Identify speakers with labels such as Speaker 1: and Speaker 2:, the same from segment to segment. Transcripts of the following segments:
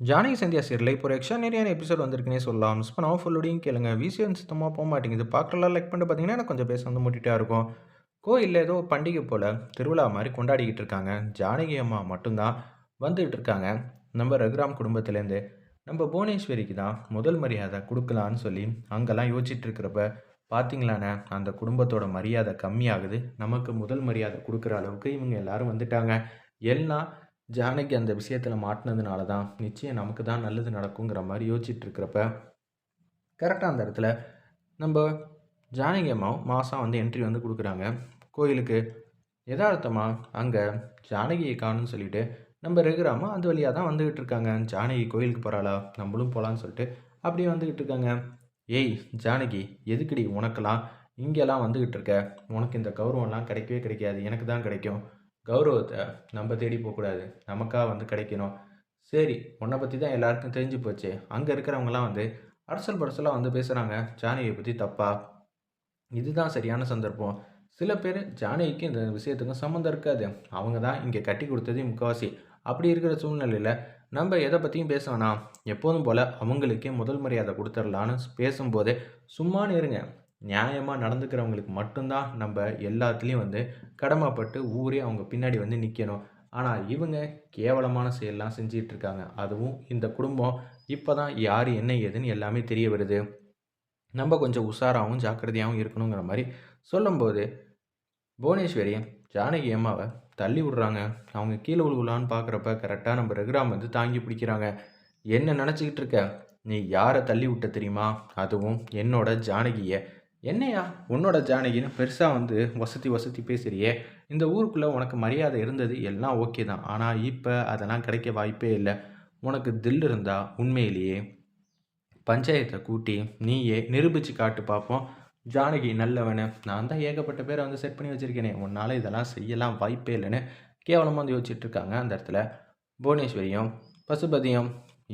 Speaker 1: ஜானகி சந்தியா சீரில் இப்போ ஒரு எக்ஸ்ட்ரானரியான எபிசோட் வந்திருக்குன்னே சொல்லலாம். மிஸ் பண்ணாமல் ஃபுல்லோடையும் கேளுங்க. விசிஎன் சுத்தமாக போக மாட்டேங்குது. பார்க்கலாம் லைக் பண்ணிட்டு பார்த்தீங்கன்னா எனக்கு கொஞ்சம் பேச வந்து முட்டிட்டா இருக்கும். கோயிலில் ஏதோ பண்டிகை போல் திருவிழா மாதிரி கொண்டாடிக்கிட்டு இருக்காங்க. ஜானகி அம்மா மட்டும்தான் வந்துகிட்டு இருக்காங்க. நம்ம ரகுராம் குடும்பத்துலேருந்து நம்ம புவனேஸ்வரிக்கு தான் முதல் மரியாதை கொடுக்கலான்னு சொல்லி அங்கெல்லாம் யோசிச்சுட்டு இருக்கிறப்ப பார்த்தீங்களாண்ணே அந்த குடும்பத்தோட மரியாதை கம்மியாகுது. நமக்கு முதல் மரியாதை கொடுக்குற அளவுக்கு இவங்க எல்லாரும் வந்துட்டாங்க. எல்லாம் ஜானகி அந்த விஷயத்தில் மாட்டினதுனால தான் நிச்சயம் நமக்கு தான் நல்லது நடக்குங்கிற மாதிரி யோசிச்சுட்ருக்கிறப்ப கரெக்டாக அந்த இடத்துல நம்ம ஜானகி அம்மா மாதம் வந்து என்ட்ரி வந்து கொடுக்குறாங்க. கோயிலுக்கு யதார்த்தமாக அங்கே ஜானகியை காணும்னு சொல்லிட்டு நம்ம ரெகுராமா அந்த வழியாக தான் வந்துக்கிட்டு இருக்காங்க ஜானகி கோயிலுக்கு போகிறாளா நம்மளும் போகலான்னு சொல்லிட்டு அப்படியே வந்துக்கிட்டு இருக்காங்க ஏய் ஜானகி எதுக்குடி உனக்கெல்லாம் இங்கெல்லாம் வந்துக்கிட்டு இருக்க உனக்கு இந்த கௌரவம்லாம் கிடைக்கவே கிடைக்காது. எனக்கு தான் கிடைக்கும். கௌரவத்தை நம்ம தேடி போகக்கூடாது. நமக்காக வந்து கிடைக்கணும். சரி உன்னை பற்றி தான் எல்லாருக்கும் தெரிஞ்சு போச்சு. அங்கே இருக்கிறவங்கலாம் வந்து அரசல் பரசலாக வந்து பேசுகிறாங்க ஜானகியை பற்றி தப்பா? இதுதான் சரியான சந்தர்ப்பம். சில பேர் ஜானகிக்கு இந்த விஷயத்துக்கும் சம்மந்தம் இருக்காது. அவங்க தான் இங்கே கட்டி கொடுத்ததே முக்கால்வாசி அப்படி இருக்கிற சூழ்நிலையில் நம்ம எதை பற்றியும் பேச வேணாம். எப்போதும் போல் அவங்களுக்கே முதல் மரியாதை கொடுத்துடலான்னு பேசும்போதே சும்மானு இருங்க. நியாயமாக நடந்துக்கிறவங்களுக்கு மட்டும்தான் நம்ம எல்லாத்துலேயும் வந்து கடமைப்பட்டு ஊரே அவங்க பின்னாடி வந்து நிற்கணும் ஆனால் இவங்க கேவலமான செயல்லாம் செஞ்சிட்ருக்காங்க. அதுவும் இந்த குடும்பம். இப்போ தான் யார் என்ன ஏதுன்னு எல்லாமே தெரிய வருது. நம்ம கொஞ்சம் உஷாராகவும் ஜாக்கிரதையாகவும் இருக்கணுங்கிற மாதிரி சொல்லும்போது புவனேஸ்வரி ஜானகி அம்மாவை தள்ளி விட்றாங்க. அவங்க கீழே விழுகலான்னு பார்க்குறப்ப கரெக்டாக நம்ம ரகுராம் வந்து தாங்கி பிடிக்கிறாங்க. என்ன நினச்சிக்கிட்டு இருக்க? நீ யாரை தள்ளி விட்ட தெரியுமா? அதுவும் என்னோட ஜானகியை என்னையா? உன்னோட ஜானகின்னு பெருசாக வந்து வசதி வசதி பேசுகிறியே இந்த ஊருக்குள்ளே உனக்கு மரியாதை இருந்தது எல்லாம் ஓகே தான். ஆனால் இப்போ அதெல்லாம் கிடைக்க வாய்ப்பே இல்லை. உனக்கு தில் இருந்தால் உண்மையிலேயே பஞ்சாயத்தை கூட்டி நீயே நிரூபித்து காட்டு பார்ப்போம் ஜானகி நல்லவனு. நான் தான் ஏகப்பட்ட பேரை வந்து செட் பண்ணி வச்சுருக்கேனே. உன்னால் இதெல்லாம் செய்யலாம் வாய்ப்பே இல்லைன்னு கேவலமாக வந்து யோசிச்சுட்ருக்காங்க அந்த இடத்துல. புவனேஸ்வரியும் பசுபதியும்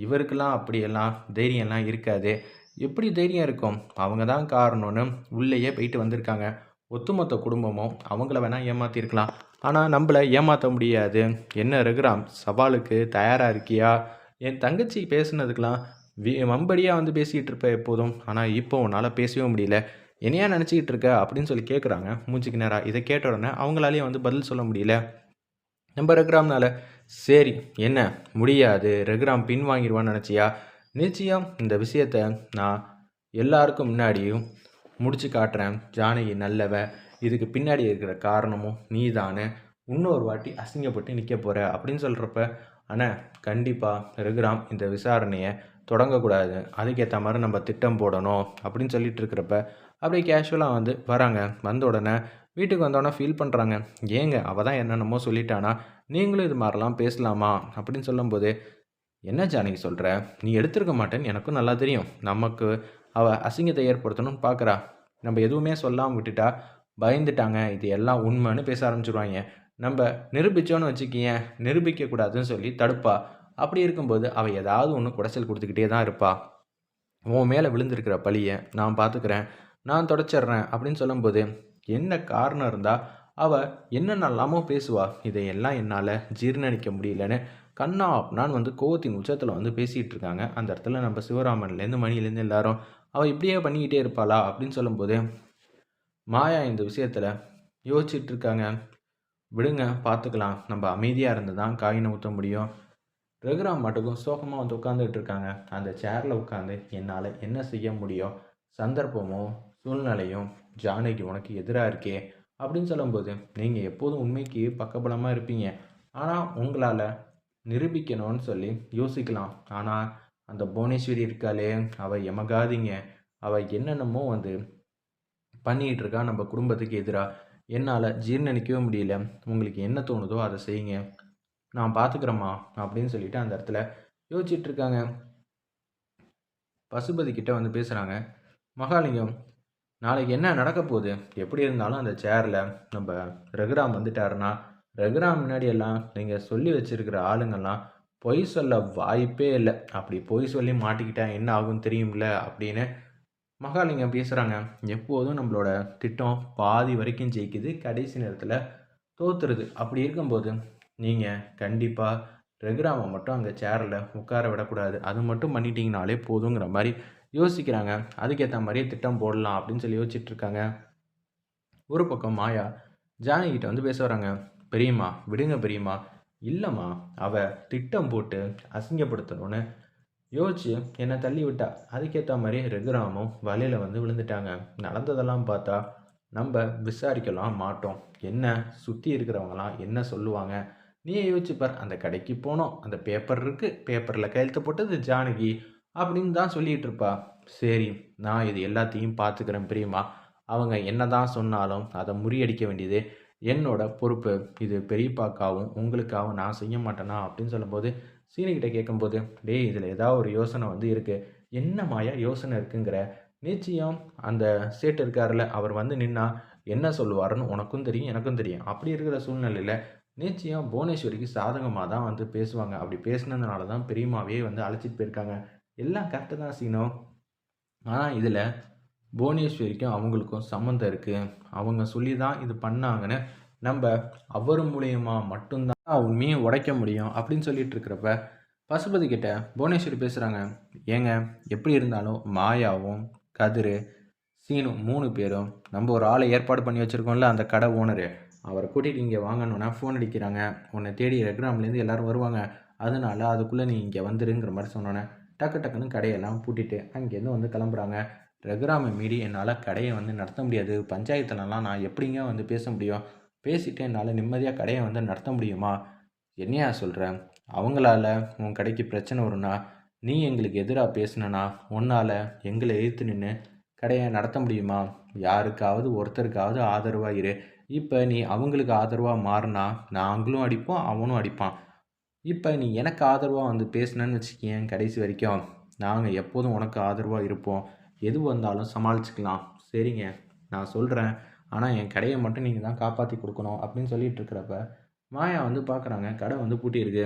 Speaker 1: இவருக்கெல்லாம் அப்படியெல்லாம் தைரியம்லாம் இருக்காது. எப்படி தைரியம் இருக்கும்? அவங்க தான் காரணம்னு உள்ளேயே போயிட்டு வந்திருக்காங்க. ஒத்துமொத்த குடும்பமும் அவங்கள வேணால் ஏமாற்றிருக்கலாம் ஆனால் நம்மளை ஏமாற்ற முடியாது. என்ன ரகுராம் சவாலுக்கு தயாராக இருக்கியா? என் தங்கச்சி பேசுனதுக்கெலாம் வி மம்படியாக வந்து பேசிக்கிட்டு இருப்பேன் எப்போதும். ஆனால் இப்போ உன்னால் பேசவே முடியல. என்னையா நினச்சிக்கிட்டு இருக்க? அப்படின்னு சொல்லி கேட்குறாங்க மூச்சுக்கு நேராக இதை கேட்ட உடனே அவங்களாலேயே வந்து பதில் சொல்ல முடியல. நம்ம ரகுராம்னால சரி என்ன? முடியாது. ரகுராம் பின் வாங்கிடுவான்னு நினச்சியா? நிச்சயம் இந்த விஷயத்தை நான் எல்லாருக்கும் முன்னாடியும் முடிச்சு காட்டுறேன். ஜானகி நல்லவ இதுக்கு பின்னாடி இருக்கிற காரணமும் நீ தானே இன்னொரு வாட்டி அசிங்கப்பட்டு நிற்க போகிற அப்படின்னு சொல்கிறப்ப ஆனால் கண்டிப்பாக ரகுராம் இந்த விசாரணையை தொடங்கக்கூடாது. அதுக்கேற்ற மாதிரி நம்ம திட்டம் போடணும் அப்படின்னு சொல்லிட்டு இருக்கிறப்ப அப்படியே கேஷுவலாக வந்து வராங்க. வந்த உடனே வீட்டுக்கு வந்தோடனே ஃபீல் பண்ணுறாங்க ஏங்க அவள் தான் என்னென்னமோ சொல்லிட்டானா? நீங்களும் இது மாதிரிலாம் பேசலாமா? அப்படின்னு சொல்லும்போது என்ன ஜானகி சொல்கிற நீ எடுத்திருக்க மாட்டேன்னு எனக்கும் நல்லா தெரியும். நமக்கு அவள் அசிங்கத்தை ஏற்படுத்தணும்னு பார்க்குறா நம்ம எதுவுமே சொல்லாமல் விட்டுட்டா பயந்துட்டாங்க. இது எல்லாம் உண்மைன்னு பேச ஆரம்பிச்சிருவாங்க. நம்ம நிரூபித்தோன்னு வச்சுக்கியன் நிரூபிக்கக்கூடாதுன்னு சொல்லி தடுப்பா. அப்படி இருக்கும்போது அவள் ஏதாவது ஒன்று குடைச்சல் கொடுத்துக்கிட்டே தான் இருப்பா. உன் மேலே விழுந்திருக்கிற பழியை நான் பார்த்துக்கிறேன் நான் தொடச்சிட்றேன் அப்படின்னு சொல்லும்போது என்ன காரணம் இருந்தால் அவள் என்னென்னலாமோ பேசுவா. இதையெல்லாம் என்னால் ஜீர்ணிக்க முடியலன்னு கண்ணா நான் வந்து கோவத்தின் உச்சத்தில் வந்து பேசிகிட்டு இருக்காங்க அந்த இடத்துல நம்ம சிவராமன்லேருந்து மணிலேருந்து எல்லாரும் அவள் இப்படியே பண்ணிக்கிட்டே இருப்பாளா? அப்படின்னு சொல்லும்போது மாயா இந்த விஷயத்தில் யோசிச்சுட்டு இருக்காங்க விடுங்க பார்த்துக்கலாம் நம்ம அமைதியாக இருந்து தான் காயினை ஊற்ற முடியும். ரகுராம் மட்டுக்கும் சோகமாக வந்து உட்காந்துட்டு இருக்காங்க அந்த சேரில் உட்காந்து என்னால் என்ன செய்ய முடியும்? சந்தர்ப்பமோ சூழ்நிலையும் ஜானகி உனக்கு எதிராக இருக்கே. அப்படின்னு சொல்லும்போது நீங்கள் எப்போதும் உண்மைக்கு பக்கபலமாக இருப்பீங்க. ஆனால் உங்களால் நிரூபிக்கணும்னு சொல்லி யோசிக்கலாம். ஆனால் அந்த புவனேஸ்வரி இருக்காளே அவள் எமகாதிங்க. அவள் என்னென்னமோ வந்து பண்ணிகிட்டு இருக்கா நம்ம குடும்பத்துக்கு எதிராக என்னால் ஜீர்ணிக்கவே முடியல. உங்களுக்கு என்ன தோணுதோ அதை செய்யுங்க. நான் பார்த்துக்கிறேம்மா அப்படின்னு சொல்லிட்டு அந்த இடத்துல யோசிச்சுட்ருக்காங்க பசுபதி கிட்ட வந்து பேசுகிறாங்க மகாலிங்கம் நாளைக்கு என்ன நடக்க போகுது? எப்படி இருந்தாலும் அந்த சேரில் நம்ம ரகுராம் வந்துட்டாருன்னா ரகுராம் முன்னாடி எல்லாம் நீங்கள் சொல்லி வச்சுருக்கிற ஆளுங்கள்லாம் பொய் சொல்ல வாய்ப்பே இல்லை. அப்படி பொய் சொல்லி மாட்டிக்கிட்டா என்ன ஆகும் தெரியும்ல அப்படின்னு மகாலிங்கம் பேசுகிறாங்க எப்போதும் நம்மளோட திட்டம் பாதி வரைக்கும் ஜெயிக்குது கடைசி நேரத்தில் தோத்துருது. அப்படி இருக்கும்போது நீங்கள் கண்டிப்பாக ரகுராமை மட்டும் அங்கே சேரில் உட்கார விடக்கூடாது. அது மட்டும் பண்ணிட்டீங்கனாலே போதுங்கிற மாதிரி யோசிக்கிறாங்க. அதுக்கேற்ற மாதிரியே திட்டம் போடலாம் அப்படின்னு சொல்லி யோசிச்சுட்டு இருக்காங்க ஒரு பக்கம் மாயா ஜானகிட்ட வந்து பேச வராங்க. பெரியம்மா விடுங்க பெரியம்மா. இல்லைம்மா அவ திட்டம் போட்டு அசிங்கப்படுத்தணும்னு யோசிச்சு என்னை தள்ளி விட்டா. அதுக்கேற்ற மாதிரி ரகுராமும் வலையில் வந்து விழுந்துட்டாங்க. நடந்ததெல்லாம் பார்த்தா நம்ம விசாரிக்கலாம் மாட்டோம். என்ன சுற்றி இருக்கிறவங்களாம் என்ன சொல்லுவாங்க? நீ யோசிச்சுப்பார் அந்த கடைக்கு போனோம். அந்த பேப்பர் இருக்குது பேப்பரில் கையெழுத்து போட்டது ஜானகி. அப்படின்னு தான் சொல்லிகிட்டு இருப்பா. சரி நான் இது எல்லாத்தையும் பார்த்துக்கிறேன் பிரியமா அவங்க என்ன தான் சொன்னாலும் அதை முறியடிக்க வேண்டியது என்னோட பொறுப்பு. இது பெரியப்பாக்காவும் உங்களுக்காகவும் நான் செய்ய மாட்டேனா அப்படின்னு சொல்லும்போது சீனிக்கிட்ட கேட்கும்போது டேய் இதில் ஏதாவது ஒரு யோசனை வந்து இருக்குது என்ன மாயா யோசனை இருக்குங்கிற? நிச்சயம் அந்த சேட்டு இருக்காருல்ல அவர் வந்து நின்னா என்ன சொல்லுவாருன்னு உனக்கும் தெரியும் எனக்கும் தெரியும். அப்படி இருக்கிற சூழ்நிலையில் நிச்சயம் புவனேஸ்வரிக்கு சாதகமாக தான் வந்து பேசுவாங்க. அப்படி பேசினதுனால தான் பெரியம்மாவே வந்து அழைச்சிட்டு போயிருக்காங்க. எல்லாம் கரெக்டாக தான் சீனம் ஆனால் இதில் புவனேஸ்வரிக்கும் அவங்களுக்கும் சம்மந்தம் இருக்குது அவங்க சொல்லி தான் இது பண்ணாங்கன்னு நம்ம அவர் மூலியமாக மட்டும்தான் உண்மையை உடைக்க முடியும் அப்படின்னு சொல்லிட்டு இருக்கிறப்ப பசுபதி கிட்ட புவனேஸ்வரி பேசுகிறாங்க ஏங்க எப்படி இருந்தாலும் மாயாவும் கதிர் சீனு மூணு பேரும் நம்ம ஒரு ஆளை ஏற்பாடு பண்ணி வச்சுருக்கோம்ல அந்த கடை ஓனரு அவரை கூட்டிகிட்டு இங்கே வாங்கணுன்னா ஃபோன் அடிக்கிறாங்க. உன்னை தேடி ரெக்ராம்லேருந்து எல்லோரும் வருவாங்க. அதனால அதுக்குள்ளே நீ இங்கே வந்துருங்கிற மாதிரி சொன்னோன்னே டக்கு டக்குன்னு கடையெல்லாம் பூட்டிட்டு அங்கேருந்து வந்து கிளம்புறாங்க. ரகுராமை மீறி என்னால் கடையை வந்து நடத்த முடியாது. பஞ்சாயத்துலலாம் நான் எப்படிங்க வந்து பேச முடியும்? பேசிட்டு என்னால் நிம்மதியாக கடையை வந்து நடத்த முடியுமா? என்னையா சொல்கிறேன் அவங்களால உன் கடைக்கு பிரச்சனை வரும்னா நீ எங்களுக்கு எதிராக பேசினா உன்னால் எங்களை எதிர்த்து நின்று கடையை நடத்த முடியுமா? யாருக்காவது ஒருத்தருக்காவது ஆதரவாக இரு. இப்போ நீ அவங்களுக்கு ஆதரவாக மாறினா நாங்களும் அடிப்போம் அவனும் அடிப்பான். இப்போ நீ எனக்கு ஆதரவாக வந்து பேசினேன்னு வச்சுக்கேன் கடைசி வரைக்கும். நாங்கள் எப்போதும் உனக்கு ஆதரவாக இருப்போம். எது வந்தாலும் சமாளிச்சுக்கலாம். சரிங்க நான் சொல்கிறேன் ஆனால் என் கடையை மட்டும் நீங்கள் தான் காப்பாற்றி கொடுக்கணும் அப்படின்னு சொல்லிட்டு இருக்கிறப்ப மாயா வந்து பார்க்குறாங்க கடை வந்து பூட்டியிருக்கு.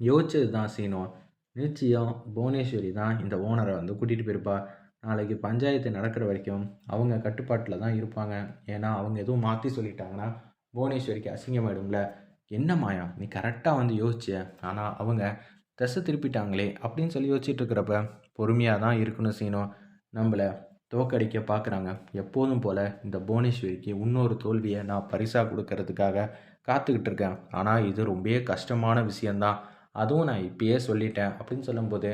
Speaker 1: யோசிச்சது தான் சீனம் நிச்சயம் புவனேஸ்வரி தான் இந்த ஓனரை வந்து கூட்டிகிட்டு போயிருப்பா. நாளைக்கு பஞ்சாயத்து நடக்கிற வரைக்கும் அவங்க கட்டுப்பாட்டில் தான் இருப்பாங்க. ஏன்னா அவங்க எதுவும் மாற்றி சொல்லிட்டாங்கன்னா புவனேஸ்வரிக்கு அசிங்கமாயிடும்ல. என்ன மாயா நீ கரெக்டாக வந்து யோசிச்சிய? ஆனால் அவங்க திசை திருப்பிட்டாங்களே அப்படின்னு சொல்லி யோசிச்சுட்டு இருக்கிறப்ப பொறுமையாக தான் இருக்கணும் சீனோ. நம்மளை தோக்கடிக்க பார்க்குறாங்க எப்போதும் போல் இந்த புவனேஸ்வரிக்கு இன்னொரு தோல்வியை நான் பரிசாக கொடுக்கறதுக்காக காத்துக்கிட்டு இருக்கேன். ஆனால் இது ரொம்பவே கஷ்டமான விஷயந்தான் அதுவும் நான் இப்பயே சொல்லிட்டேன் அப்படின்னு சொல்லும்போது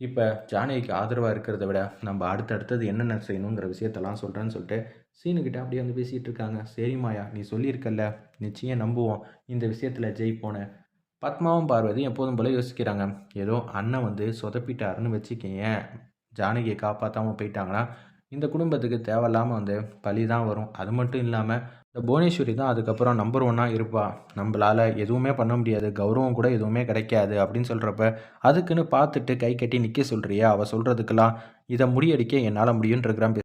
Speaker 1: இப்போ ஜானகிக்கு ஆதரவாக இருக்கிறத விட நம்ம அடுத்தடுத்தது என்னென்ன செய்யணுங்கிற விஷயத்தெல்லாம் சொல்கிறேன்னு சொல்லிட்டு சீனுக்கிட்ட அப்படியே வந்து பேசிகிட்டு இருக்காங்க. சரி நீ சொல்லியிருக்கல்ல நிச்சயம் நம்புவோம். இந்த விஷயத்தில் ஜெயிப்போன்னு பத்மாவும் பார்வதி எப்போதும் போல யோசிக்கிறாங்க. ஏதோ அண்ணன் வந்து சொதப்பிட்டாருன்னு வச்சுக்கேன் ஜானகியை காப்பாற்றாமல் போயிட்டாங்கன்னா இந்த குடும்பத்துக்கு தேவையில்லாமல் வந்து பழி தான் வரும். அது மட்டும் இல்லாமல் இந்த புவனேஸ்வரி தான் அதுக்கப்புறம் நம்பர் ஒன்னாக இருப்பா. நம்மளால் எதுவுமே பண்ண முடியாது. கௌரவம் கூட எதுவுமே கிடைக்காது அப்படின்னு சொல்கிறப்ப அதுக்குன்னு பார்த்துட்டு கை கட்டி நிற்க சொல்கிறியா அவள் சொல்கிறதுக்கெல்லாம் இதை முறியடிக்க என்னால் முடியுன்றக்கிறான்